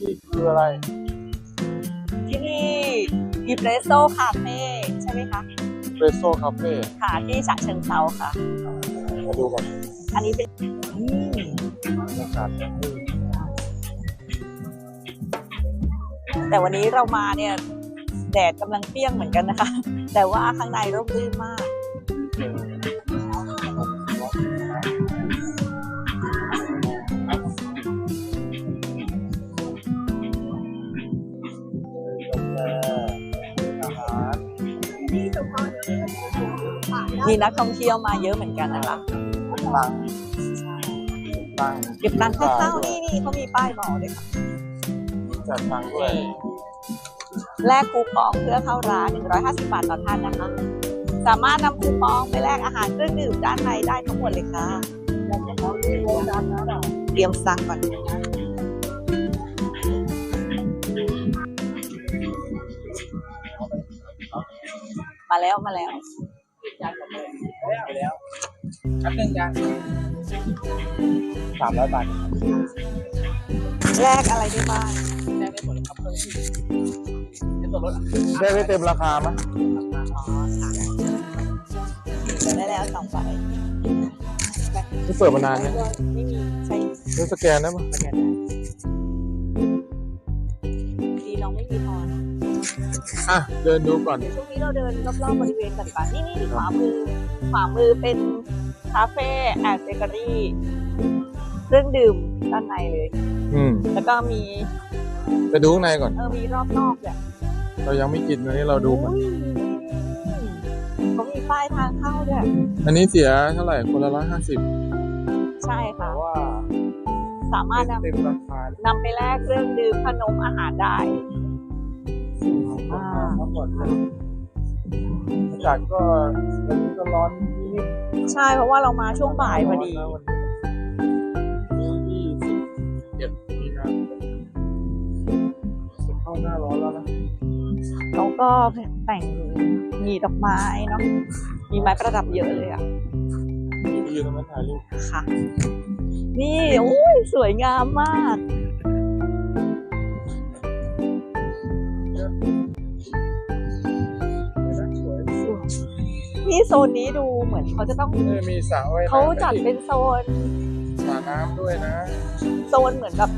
นี่คืออะไร ที่นี่อีเพรสโซคาเฟ่ใช่ไหมคะเรโซคาเฟ่ค่ะที่ฉะเชิงเซาค่ะ มาดูก่อนอันนี้เป็นอืมอากาศแต่วันนี้เรามาเนี่ยแดดกำลังเปรี้ยงเหมือนกันนะคะ แต่ว่าข้างในร่มรื่นมากอา มีนักท่องเที่ยวมาเยอะเหมือนกันนะคะตังตังเก็บตังค่าเข้านี่นี่เขามีป้ายบอกเลยค่ะจัดตังด้วยแลกคูปองเพื่อเข้าร้าน 150 บาทต่อท่านนะคะ สามารถนำคูปองไปแลกอาหารเครื่องดื่มด้านในได้ทั้งหมดเลยค่ะ เตรียมสั่งก่อน มาแล้วมาแล้วอันหนึ่งจานสามร้อยบาทแลกอะไรได้บ้างได้ไม่เต็มราคามั้ยอ๋อค่ะได้แล้วสองใบที่เปิดมานานเนี่ยไม่มีใช่นี่สแกนได้มั้ยดี อะเดินดูก่อน เดี๋ยวช่วงนี้เราเดินรอบๆบริเวณกันดีกว่านี่นี่ขวามือขวามือเป็นคาเฟ่แอนด์เบเกอรี่เครื่องดื่มด้านในเลย อืมแล้วก็มีไปดูข้างในก่อน เออมีรอบนอกเนี่ยเรายังไม่กินอันนี้เราดูก่อนอุ้ยเขามีป้ายทางเข้าด้วยอันนี้เสียเท่าไหร่คนละร้อยห้าสิบใช่ค่ะ ว่าสามารถนเต็มราคานำนำไปแลกเครื่องดื่มขนมอาหารได้ อ่าทั้งหมดเลยอากาศก็วันนี้ก็ร้อนนิดใช่เพราะว่าเรามาช่วงๆบ่ายพอดี ร้นนะวันนี้ยี่สิบเจ็ดมีนาคมเข้าหน้าร้อนแล้วนะแล้วก็แต่งมีดอกไม้เนาะมีไม้ประดับเยอะเลยอะที่ยืนตรงนั้นถ่ายรูปค่ะ นี่โอ้ยสวยงามมาก นี่โซนนี้ดูเหมือนเขาจะต้องเออมีสระว่ายน้ำเขาจัดเป็นโซน สระน้ำด้วยนะโซนเหมือนแบบ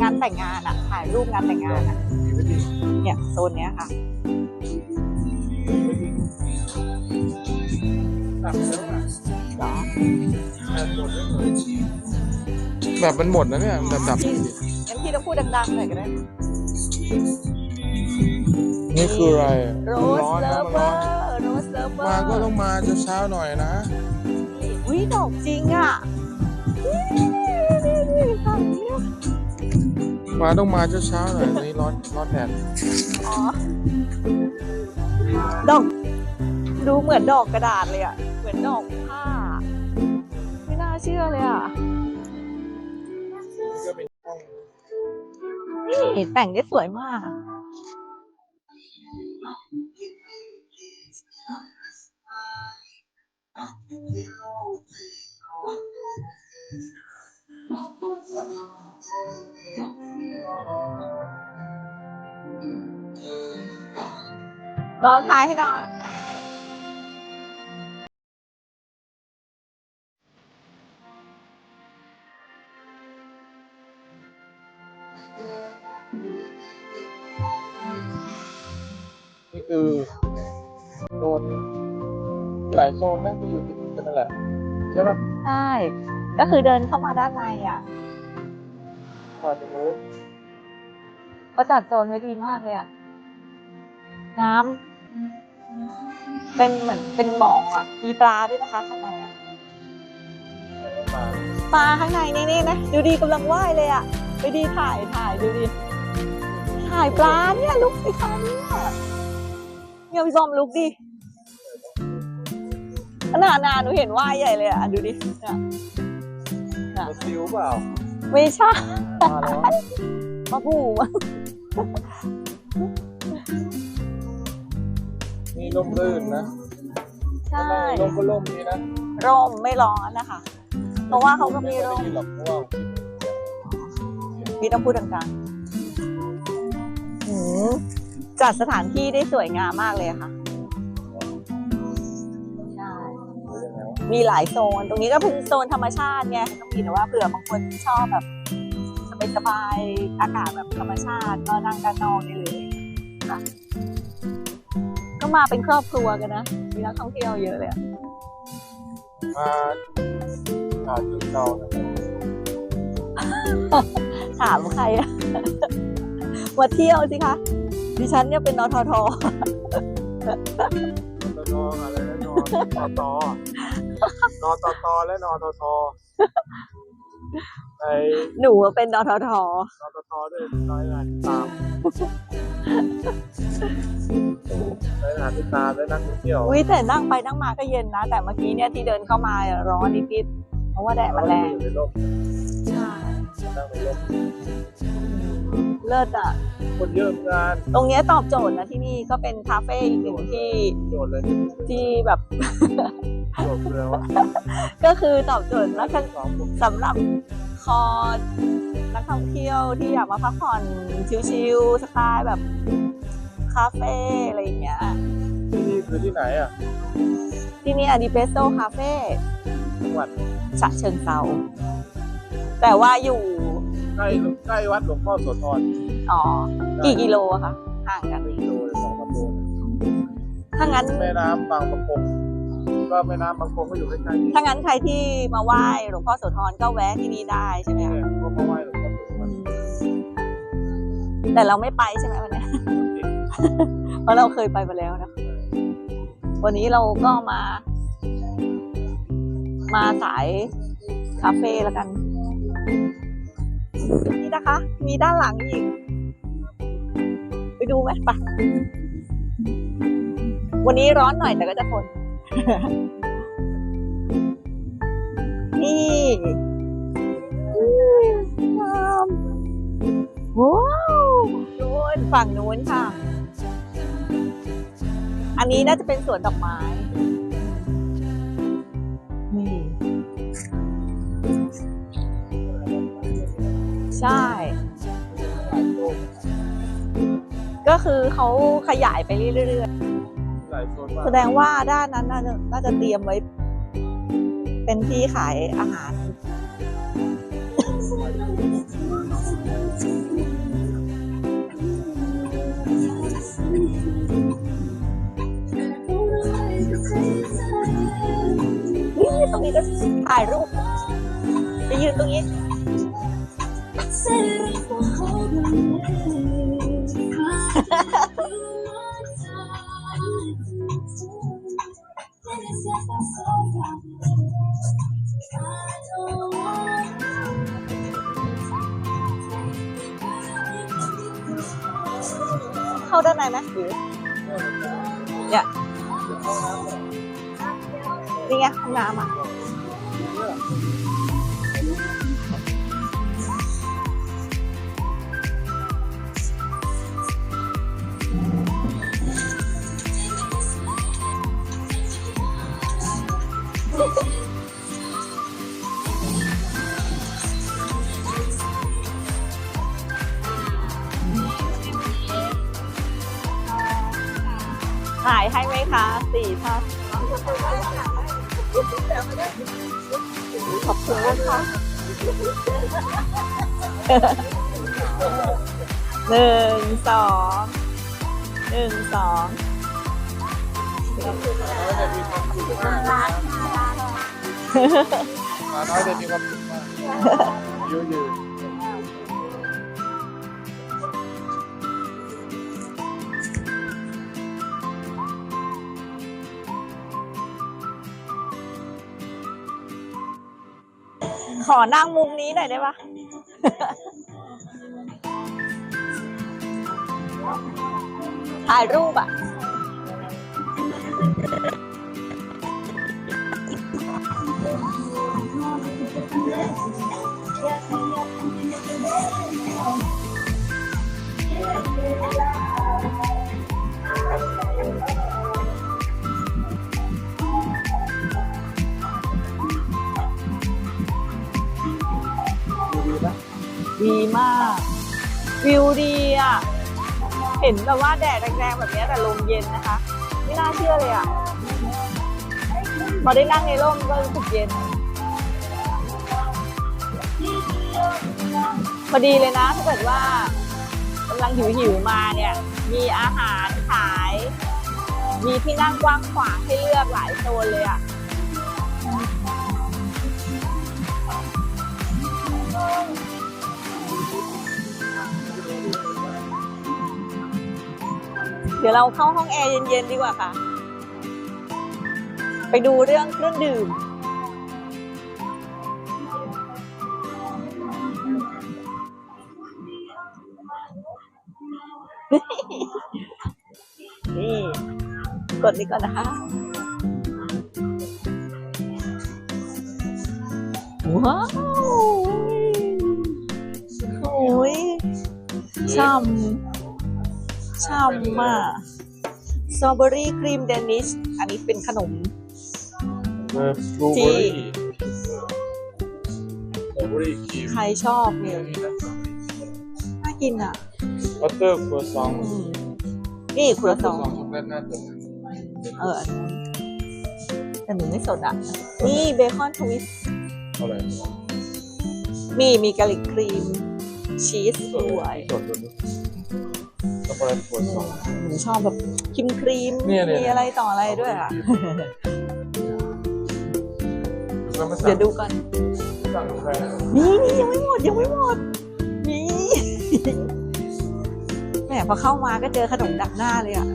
งานแต่งงานอะถ่ายรูปงานแต่งงานอะมีวิธีเนี่ยโซนเนี้ยค่ะตักแล้วอะเหรอแบบหมดแล้วเหรอแบบมันหมดนะเนี่ยแบบดับงั้นพี่ต้องพูดดังๆหน่อยก็ได้นี่คืออะไรโรสร้อนเลนะเวมันอร้อนร์โรส เลเวอมาร์ก็ต้องมาเช้าๆหน่อยนะอุ้ยดอกจริงอะนี่นี่ฝั่งเนี้ยมาต้องมาเช้าๆหน่อยตอนนี้ร้อนร้อนแดดอ๋อดอก ดูเหมือนดอกกระดาษเลยอะเหมือนดอกผ้า ไม่น่าเชื่อเลยอะก็เป็นห้องนี่แต่งได้สวยมาก ลองทายให้หน่อยนี่คือโซนหลายโซนนั่ง ก็คือเดินเข้ามาด้านในอะผ่านตรงนู้นเขาจัดโซนไว้ดีมากเลยอะ น้ำเป็นเหมือนเป็นบ่ออะ มีปลาด้วยนะคะข้างในอะมาปลาข้างในนี่นี่นะ ดูดีกำลังว่ายเลยอะ ไปดีถ่ายถ่ายดูดี ถ่ายปลาเนี่ยลุกสิคะเนี่ยเนี่ยพี่บอมลุกดิข นาดนาหนูเห็นว่ายใหญ่เลยอะ ดูดิเนี่ยรถซิวเปล่าไม่ใช่มาแล้วปลาบูอะนี่ร่มรื่นนะใช่ร่มก็ร่มนี้นะร่มไม่ร้อนนะคะ เพราะว่าเขาก็มีร่มไได้ยินหรอกเพราะว่าพี่ต้องพูดดังหืมจัดสถานที่ได้สวยงามมากเลยอะค่ะ มีหลายโซน ตรงนี้ก็เป็นโซนธรรมชาติไงก็มีแต่ว่าเผื่อบางคนชอบแบบสบายๆอากาศแบบธรรมชาติก็นั่งด้านนอกได้เลยนะก็มาเป็นครอบครัวกันนะ มีนักท่องเที่ยวเยอะเลยอะมาหาจุดเก่านะครับถามใครอะมาเที่ยวสิคะดิฉันเนี่ยเป็นนททตนออะไรนะนอตอตอ นอตอตอและนอตอทอในหนูเป็นนททนอตอทอด้วยน้อยงานตามน้อยงานติดตามและนักท่องเที่ยวอุ้ยแต่นั่งไปนั่งมาก็เย็นนะ แต่เมื่อกี้เนี่ยที่เดินเข้ามาร้อนนิดๆเพราะว่าแดดมันแรงอยู่ในร่มใช่นั่งในร่มเลิศอะคนเยอะเหมือนกันตรงเนี้ยตอบโจทย์นะที่นี่ก็เป็นคาเฟ่อีกหนึ่งที่โดดเลยที่แบบ โดดเรือวะก็คือตอบโจทย์นักท่องสองคนสำหรับคอนักท่องเที่ยวที่อยากมาพักผ่อนชิลๆสไตล์แบบคาเฟ่อะไรอย่างเงี้ย ที่นี่คือที่ไหนอะที่นี่อดีเปโซคาเฟ่จังหวัดฉะเชิงเซาแต่ว่าอยู่ใกล้ใกล้วัดหลวงพ่อโสธรอ๋อกี่กิโลอะคะห่างกันหนึ่งกิโลหรือสองกิโลถ้างั้น แม่น้ำบางประกง ก็แม่น้ำบางประกงก็อยู่ใกล้ๆนี่ถ้างั้นใครที่มาไหว้หลวงพ่อโสธรก็แวะที่นี่ได้ใช่ไหมเนี่ยคะก็มาไหว้หลวงพ่อโสธรแต่เราไม่ไปใช่ไหมวันนี้ เพราะเราเคยไปมาแล้วนะ วันนี้เราก็มา มาสายคาเฟ่แล้วกัน นี่นะคะ มีด้านหลังอีก ไปดูไหมไปวันนี้ร้อนหน่อยแต่ก็จะทน นี่อืมงามว้าวนู้นฝั่งนู้นค่ะ อันนี้น่าจะเป็นสวนดอกไม้ นี่ ใช่ ก็คือเขาขยายไปเรื่อยๆ แสดงว่าด้านนั้นน่าจะน่าจะเตรียมไว้ เป็นที่ขายอาหาร นี่ตรงนี้ก็ถ่ายรูปไปยืนตรงนี้ เข้าด้านในไหมหรือเนี่ยนี่ไงห้องน้ำอะ ขายให้ไหมคะสี่ท่านขอบคุณนะคะหนึ่งสองหนึ่งสองน้อยแต่มีควา มาน้อยแต่มีความสุขมากอายุยืนขอนั่งมุมนี้หน่อยได้ปะถ่ายรูปอะ ดูดีนะดีมาก วิวดีอะ เห็นแบบว่าแดดแรงๆแบบนี้แต่ลมเย็นนะคะ ไม่น่าเชื่อเลยอะพอได้นั่งในร่มก็รู้สึกเย็น พอดีเลยนะถ้าเกิดว่ากำลังหิวหิวมาเนี่ย มีอาหารขาย มีที่นั่งกว้างขวางให้เลือกหลายโซนเลยอะเดี๋ยวเราเข้าห้องแอร์เย็นๆดีกว่าค่ะ ไปดูเรื่องเครื่องดื่ม นี่ กดนี้ก่อนนะคะว้าวโอ้ยช่ำช่ำมากสตรอเบอรี่ครีมเดนิชอันนี้เป็นขนมเออบูเบอรี่บูเบอรี่ครีมใครชอบเนี่ยน่ากินอะบัตเตอร์ครัวซองอืม นี่ครัวซอง ช็อกโกแลตหน้าตกเออแต่หนูไม่สดอะ นี่เบคอนทวิสต์เท่าไหร่มีมีกะหรี่ครีม ชีสสวยสดเลยช็อกโกแลตครัวซอง หนูชอบแบบครีมครีมเนี่ยเนี่ย มีอะไรต่ออะไรด้วยอะ แล้วมาสั่เดี๋ยวดูก่อน สั่งกาแฟนี่นี่ยังไม่หมดยังไม่หมด นี่ แหมพอเข้ามาก็เจอขนมดักหน้าเลยอะ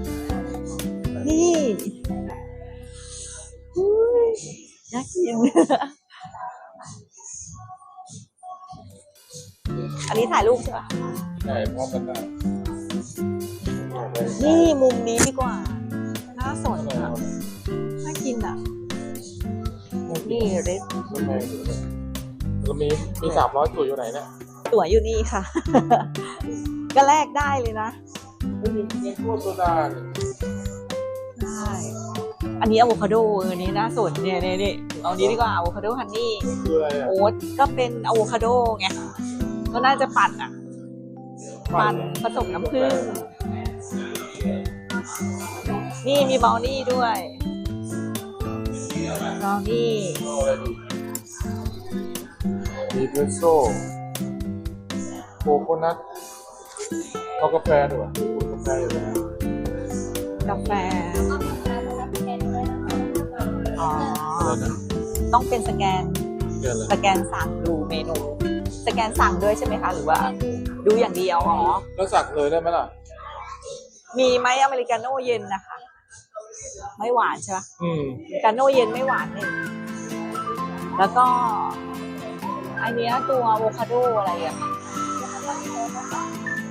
นี่อุ๊ยน่ากินอันนี้ถ่ายรูปใช่ปะใช่พร้อมกันได้นี่มุมนี้ดีกว่า น่าสนเท่าไหร่อะครับน่ากินอะ นี่เรสทำไมแล้วมีมีสามร้อยจุดอยู่ไหนเนี่ย ตั๋วอยู่นี่ค่ะ ก็แลกได้เลยนะไม่มีมีพวกโซดาเนี่ยใช่อันนี้อะโวคาโดอันนี้น่าสนเนี่ยเนี่ยนี่เอานี้ดีกว่าอะโวคาโดฮันนี่มันคืออะไรอะโอ๊ตก็เป็นอะโวคาโดไงก็น่าจะปั่นอะ ปั่นผสมน้ำผึ้งนี่มีบราวนี่ด้วยบราวนี่เอาอะไรดีมีเอสโซ่โคโคนัท เอากาแฟดีกว่าเอากาแฟอยู่แล้วกาแฟ อ๋ออะไรนะต้องเป็นสแกนเรียกอะไรสแกนสั่งดูเมนู สแกนสั่งด้วยใช่ไหมคะ หรือว่า ดูอย่างเดียว อ๋อ แล้วสั่งเลยได้ไหมล่ะ มีไหมอเมริกาโน่เย็นนะคะ ไม่หวานใช่ปะอืมอเมริกาโน่เย็นไม่หวานนี่แล้วก็ อันเนี้ยตัวอะโวคาโดอะไรอะ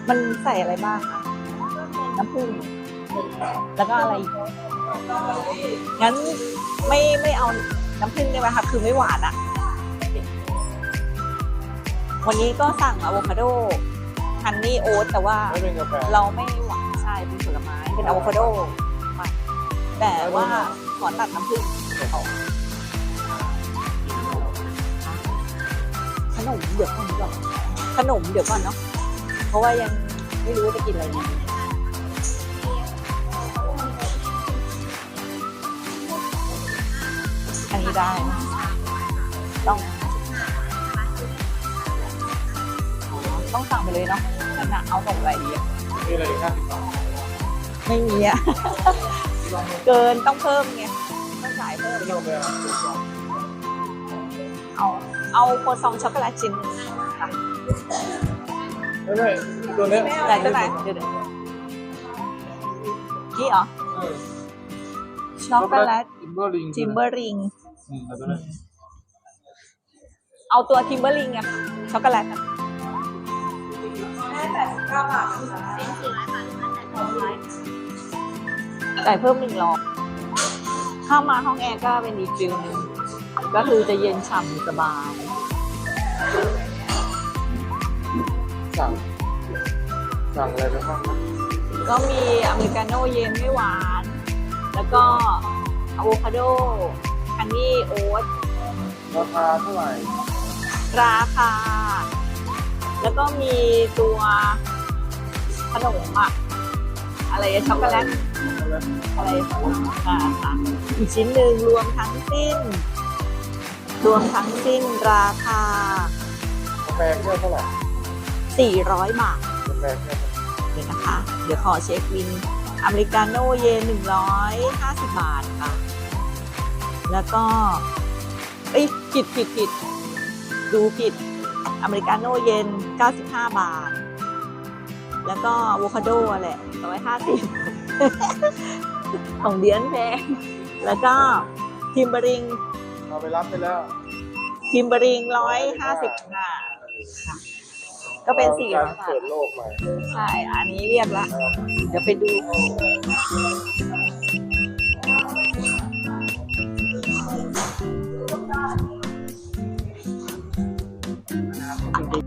มันใส่อะไรบ้างคะน้ำผึ้งแล้วก็อะไรอีกงั้นไม่ไม่เอาน้ำผึ้งได้ไหมคะคือไม่หวานอะวันนี้ก็สั่งอะโวคาโดฮันนี่โอ๊ตแต่ว่าไม่เป็นกาแฟเราไม่หวานใช่เป็นผลไม้เป็นอะโวคาโดมันแต่ว่าขอตัดน้ำผึ้งออกขนมเดี๋ยวก่อนดีกว่อนขนมเดี๋ยวก่อนเนาะ เพราะว่ายังไม่รู้ว่าจะกินอะไรดีอันนี้ได้นะต้อง ต้องสั่งไปเลยเนาะนั่นน่ะเอาส่งอะไรดีอะมีอะไรอีกห้าสิบบาทไม่มีอะ เกินต้องเพิ่มไง ต้องจ่ายเพิ่ม ไม่ต้องไปเอาเอาเอาโคซองช็อกโกแลตชิ้นหนึ่งค่ะ ไม่ไม่ตัวเนี้ยไหนตัวไหนเดี๋ยวเดี๋ยวนี่เหรอเอช็อกโกแลตทิมเบอร์ลิงทิมเบอร์ริงอืมเอาตัวนั้นเอาตัวทิมเบอร์ริงอะค่ะช็อกโกแลตอะแค่แปดสิบเก้าบาทจ่ายเพิ่มหนึ่งรอยเข้ามาห้องแอร์ก็เป็นอีกฟิลหนึ่งก็คือจะเย็นฉ่ำสบาย สั่ง สั่งอะไรไปบ้างก็มีอเมริกาโน่เย็นไม่หวาน แล้วก็อะโวคาโดฮันนี่โอ๊ตราคาเท่าไหร่ ราคา แล้วก็มีตัวขนมอะอะไรอะช็อกโกแลต อะไรอ่าค่ะอีกชิ้นหนึ่งรวมทั้งสิ้น รวมทั้งสิ้นราคากาแฟแก้วเท่าไหร่ 400 บาทกาแฟแก้วเท่าไหร่เดี๋ยวนะคะ เดี๋ยวขอเช็คบินอเมริกาโน่เยน150 บาทค่ะ แล้วก็ เอ้ยผิดผิดผิดดูผิดอเมริกาโน่เยน95 บาท แล้วก็อะโวคาโดแหละ150 ของเดียนแพงแล้วก็ทิมเบอริง เราไปรับไปแล้ว ทิมเบอริง 150บาทค่ะ ก็เป็น400การบาเปิทดโลกใหม่ใช่อันนี้เรียกละเดี๋ยวไปดู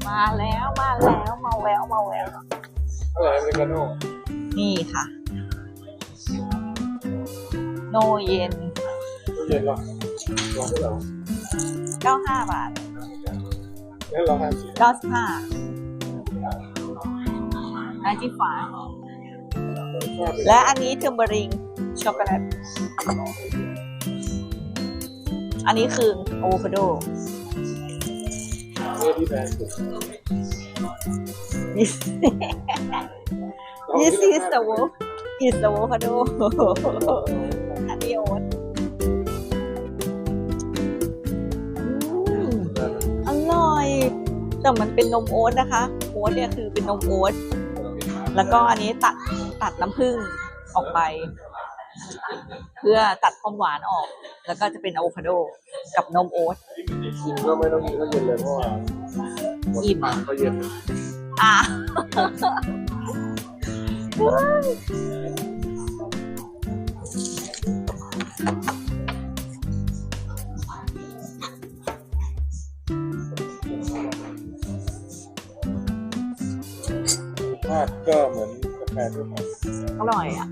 มาแล้วมาแล้วมาแววมาแววเท่าไหร่อเมริกาโน่นี่ค่ะ โนเย็นเย็นหรอรอเท่าไหร่95บาทแล้วเราห้าสิบ95นา จิฟ้าและอันนี้เทมเบอริงช็อกโกแลต อันนี้คืออะโวคาโดเนื้อที่แพงสุด This is the wolf is the avocado อันนี้โอ๊ตอืมอร่อย แต่มันเป็นนมโอ๊ตนะคะ โอ๊ตเนี่ยคือเป็นนมโอ๊ต แล้วก็อันนี้ตัดตัดน้ำผึ้งออกไป เพื่อตัดความหวานออก แล้วก็จะเป็นอะโวคาโดกับนมโอ๊ตกินก็ไม่ต้องกินก็เย็นเลยเพราะว่าหมดอิ่มทางก็เย็นอะรสาติก็เหมือนกาแฟทั่วไปอร่อยอะ